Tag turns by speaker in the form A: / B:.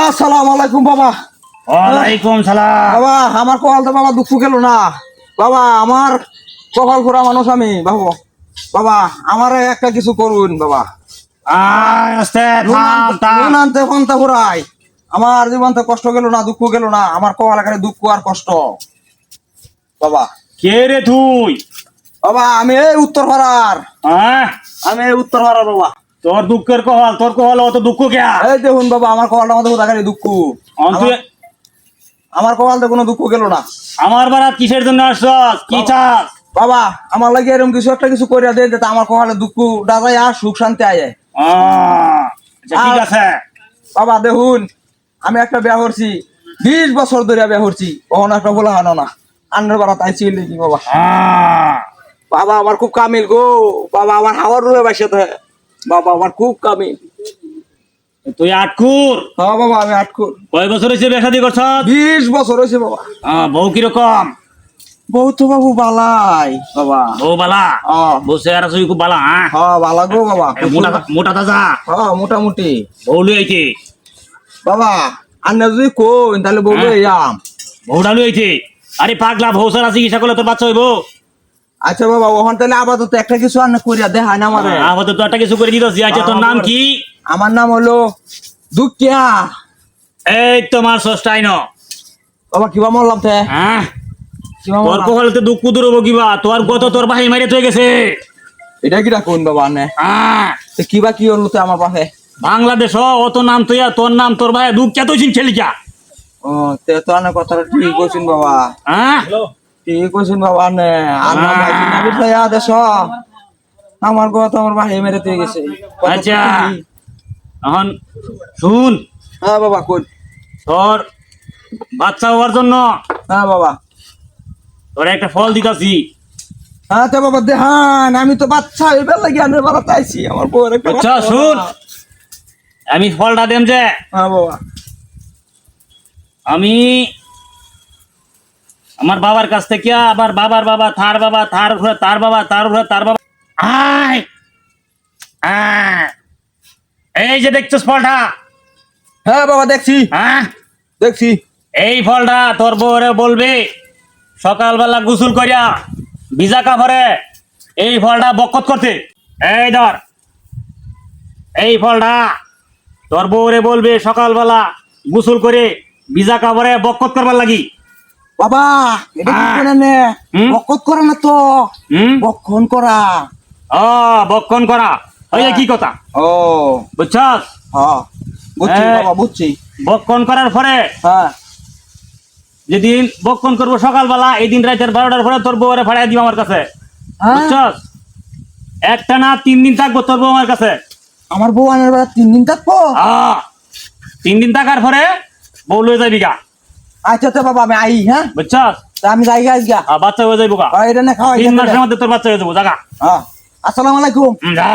A: আসসালামু আলাইকুম বাবা।
B: ওয়ালাইকুম সালাম।
A: বাবা আমার কপালতে বাবা দুঃখ গেল না। বাবা আমার কপাল খোরা মানুষ আমি বাবু। বাবা আমারে একটা কিছু করুন বাবা। আমার জীবনতে কষ্ট গেল না দুঃখ গেল না। আমার কপাল এখানে দুঃখ আর কষ্ট। বাবা।
B: কে রে তুই?
A: বাবা আমি এই উত্তর পাড়ার
B: হ্যাঁ?
A: আমি এই উত্তর পাড়ার বাবা।
B: তোর দুঃখের কহল তোর কহল অত দুঃখ কে
A: এই দেখুন বাবা আমার কপালটা মধ্যে দেখালি দুঃখ? আমার- কপালতে কোনো দুঃখ গেল না।
B: আমার বারাত কিসের জন্য আসছস? কি চাস?
A: বাবা আমার লাগে এরকম কিছু একটা কিছু করিয়া দিয়ে যাতে আমার কপালে দুঃখ দাদাই আর সুখ শান্তি আয়
B: আচ্ছা ঠিক আছে।
A: বাবা দেখুন আমি একটা বিয়া করছি বিশ বছর ধরে বিয়া করছি কখনো একটা বলা হানো না আন্ডার ছিল কি বাবা। বাবা আমার খুব কামিল গো। বাবা আমার হাওয়ার রুমে বাসে তো বাবা আমার খুব কামিল
B: তুই আটকুর
A: হ্যাঁ বাবা আমি আটকুর
B: কয় বছর হয়েছে বেসা দিয়ে করছ?
A: বিশ বছর হয়েছে বাবা।
B: বউ কীরকম?
A: বউ তো বাবু বালাই। বাবা।
B: বউ বালা?
A: হ্যাঁ।
B: বউ চেহারা ছবি খুব বালা হ্যাঁ?
A: হ্যাঁ বালা গো বাবা।
B: মোটা মোটা তাজা?
A: হ্যাঁ মোটামুটি।
B: বউ লুই আইছে?
A: বাবা আন্না যদি কই তাহলে বলব
B: হ্যাঁ।
A: ইয়াম
B: বউটা লুই আইছে? আরে পাগলা বউ সারা চিকিৎসা করলে তোর বাচ্চা হইব?
A: আচ্ছা বাবা ওখান তাহলে আপাতত একটা কিছু আন্না করিয়া দেখায় না আমাদের
B: আমাদের তো একটা কিছু করে দিতেছি। আচ্ছা তোর নাম কি?
A: আমার নাম হলো দুঃখিয়া।
B: এই তোমার ষষ্ঠাই ন
A: বাবা কিবা মরলাম তে
B: হ্যাঁ?
A: কিবা
B: তোর? কহলতে দুঃখ দূর হব কিবা? তোর গত তোর ভাই মারি থয়ে গেছে।
A: এটা কিটা কোন বাবা নে?
B: হ্যাঁ।
A: তো কিবা কি হলো তো আমার পাশে?
B: বাংলাদেশ অত নাম তুই তোর নাম তোর ভাই দুঃখ কে তুই ছেলে যা।
A: ও তে তো আনে কথাটা ঠিক কইছেন বাবা।
B: হ্যাঁ?
A: কইছেন বাবা? আর না বিছায়া দেশ। আমার কথা আমার ভাই মেরে তুই গেছে।
B: আচ্ছা এখন শুন।
A: হ্যাঁ বাবা কোন
B: তোর বাচ্চা হওয়ার জন্য
A: হ্যাঁ বাবা।
B: তোর একটা ফল দিতাছি।
A: হ্যাঁ তো বাবা দেহান আমি তো বাচ্চা এবার লাগি আমি বাবা চাইছি আমার বউর একটা
B: আচ্ছা শুন। আমি ফলটা দেম যে।
A: হ্যাঁ বাবা।
B: আমি আমার বাবার কাছ থেকে আবার বাবার বাবা থার বাবা থার উপরে তার বাবা তার উপরে তার বাবা। আয়। এই যে দেখছিস ফলটা?
A: হ্যাঁ বাবা দেখছি।
B: হ্যাঁ?
A: দেখছি।
B: এই ফলটা তোর বউরে বলবি সকালবেলা গোসল করিয়া ভিজা কাপড়ে এই ফলটা বকত করতে। এই ধর। এই ফলটা তোর বউরে বলবে সকালবেলা গোসল করে ভিজা কাপড়ে বকত করবার লাগি।
A: বাবা এটা কি করে নে? বকত করে না তো? বক্ষণ করা।
B: ও বক্ষণ করা। ওই কি কথা?
A: ও।
B: বুঝছস?
A: হ্যাঁ বুঝছি বাবা বুঝছি।
B: বক্ষণ করার পরে
A: হ্যাঁ।
B: যেদিন বক্ষণ করব সকালবেলা এই দিন রাতের বারোটার পরে তোর বউরে ফাড়াই দিব আমার কাছে।
A: হ্যাঁ?
B: বুঝছস? একটা না তিন দিন থাকব তোর বউ আমার কাছে।
A: আমার বউ আনার বেলা তিন দিন থাকব?
B: তিন দিন থাকার পরে বউ লয়ে যাবি গা।
A: আচ্ছা তো বাবা আমি আই হ্যাঁ?
B: বুঝছস?
A: তা আমি যাই গাছ গা
B: বাচ্চা হয়ে যাইবো গা।
A: এটা না খাওয়াই
B: তিন মাসের মধ্যে তোর বাচ্চা হয়ে যাব জাগা
A: হ্যাঁ। আসসালামু আলাইকুম।
B: যা।